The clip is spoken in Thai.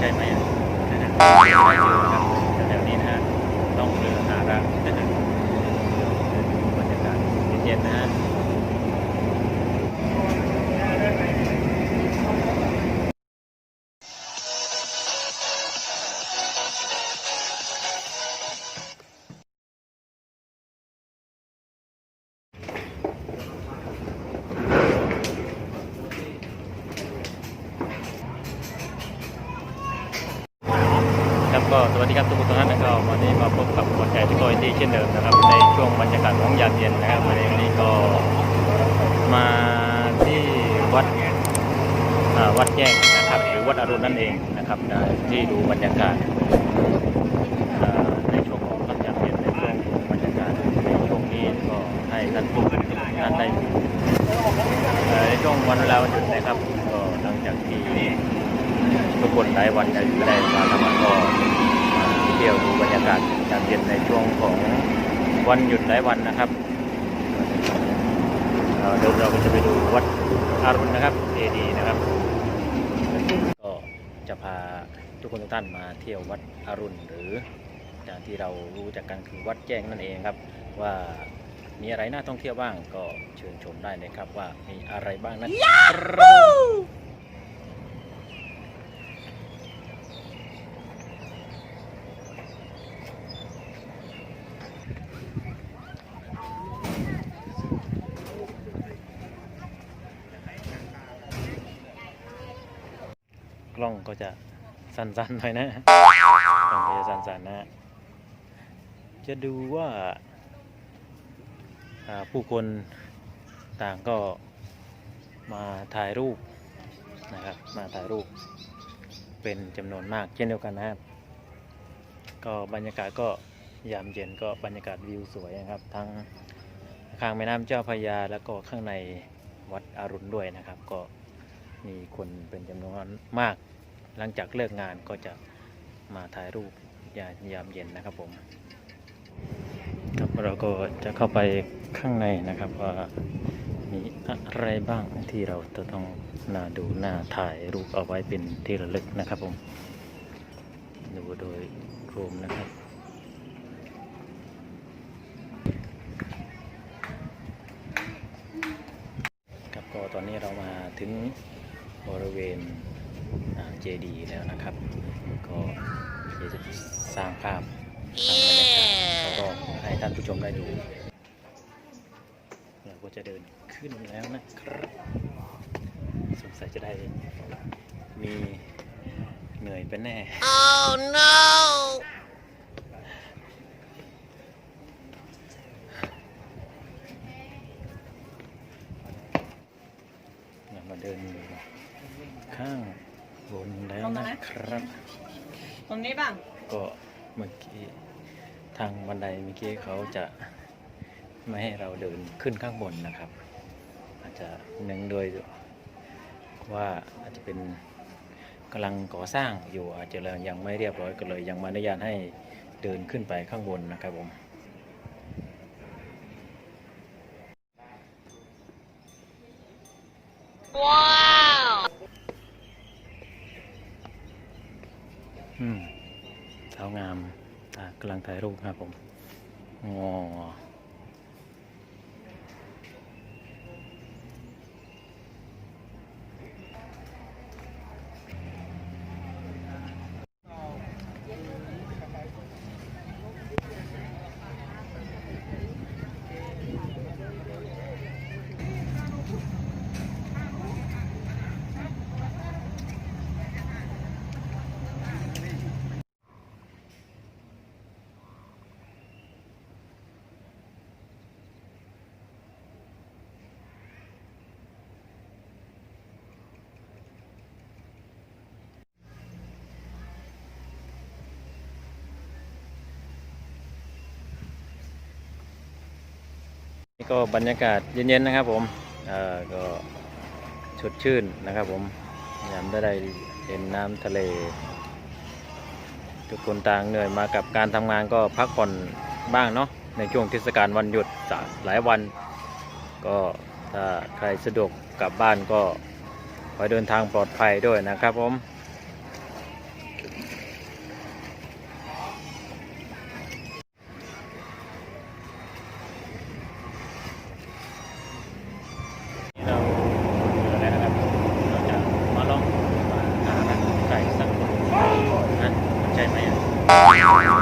ใช่ไหมอะนะฮะแถวนี้นะฮะต้องเรือหารักนะฮะบรรยากาศเย็นๆนะฮะ วัสดีครับทุกท่านนะครับวันนี้มาพบกับคนใจที่โกยที่เช่นเดิมนะครับ ในช่วงบรรยากาศของยามเย็นนะครับวันนี้ก็มาที่วัดวัดแจ้งนะครับ หรือวัดอรุณนั่นเองนะครับที่ดูบรรยากาศในช่วงของรับยามเย็นในช่วงบรรยากาศในช่วงนี้ก็ให้ท่านผู้ท่านได้ในช่วงวันเวลาวันหยุดนะครับก็หลังจากที่ทุกคนหลายวันได้ได้มาทำงานก็ เที่ยวดูบรรยากาศยามเย็นในช่วงของวันหยุดหลายวันนะครับเดี๋ยวเราก็จะไปดูวัดอารุณนะครับเอดีนะครับ ก็จะพาทุกคนทุกท่านมาเที่ยววัดอารุณหรืออย่างที่เรารู้จักกันคือวัดแจ้งนั่นเองครับ ว่ามีอะไรน่าท่องเที่ยวบ้างก็เชิญชมได้เลยครับว่ามีอะไรบ้างนะครับ ก ล้องก็จะสั่นๆหน่อยนะกล้องก็จะสั่นๆนะ จะดูว่าอ่าผู้คนต่างก็มาถ่ายรูปนะครับ มาถ่ายรูปเป็นจำนวนมากเช่นเดียวกันนะครับ ก็บรรยากาศก็ยามเย็นก็บรรยากาศวิวสวยนะครับทั้งข้างแม่น้ำเจ้าพระยาแล้วก็ข้างในวัดอรุณด้วยนะครับ ก็ มีคนเป็นจำนวนมาก หลังจากเลิกงานก็จะมาถ่ายรูปยามยามเย็นนะครับผมครับเราก็จะเข้าไปข้างในนะครับว่ามีอะไรบ้างที่เราจะต้องน่าดูน่าถ่ายรูปเอาไว้เป็นที่ระลึกนะครับผม ดูโดยรวมนะครับครับก็ตอนนี้เรามาถึง บริเวณเจดีแล้วนะครับ ก็เดี๋ยวจะสร้างภาพสร้างบรรยากาศแล้วก็ให้ท่านผู้ชมได้ดู เราก็จะเดินขึ้นแล้วนะครับ สงสัยจะได้มีเหนื่อยเป็นแน่ Oh no! เรามาเดินดู ข้างบนแล้วนะครับ ตรงนี้บ้าง ก็เมื่อกี้ทางบันไดเมื่อกี้เขาจะไม่ให้เราเดินขึ้นข้างบนนะครับ อาจจะหนึ่งโดยว่าอาจจะเป็นกำลังก่อสร้างอยู่อาจจะยังไม่เรียบร้อยก็เลยยังไม่อนุญาตให้เดินขึ้นไปข้างบนนะครับผมว้าว อืมสาวงามอ่ากำลัง ถ่ายรูปครับผมอ๋อ ก็บรรยากาศเย็นๆนะครับผมเอ่อก็สดชื่นนะครับผมยามได้ได้เห็นน้ำทะเล ทุกคนต่างเหนื่อยมากับการทำงานก็พักผ่อนบ้างเนาะในช่วงเทศกาลวันหยุดจากหลายวัน ก็ถ้าใครสะดวกกลับบ้านก็ขอเดินทางปลอดภัยด้วยนะครับผม Oh,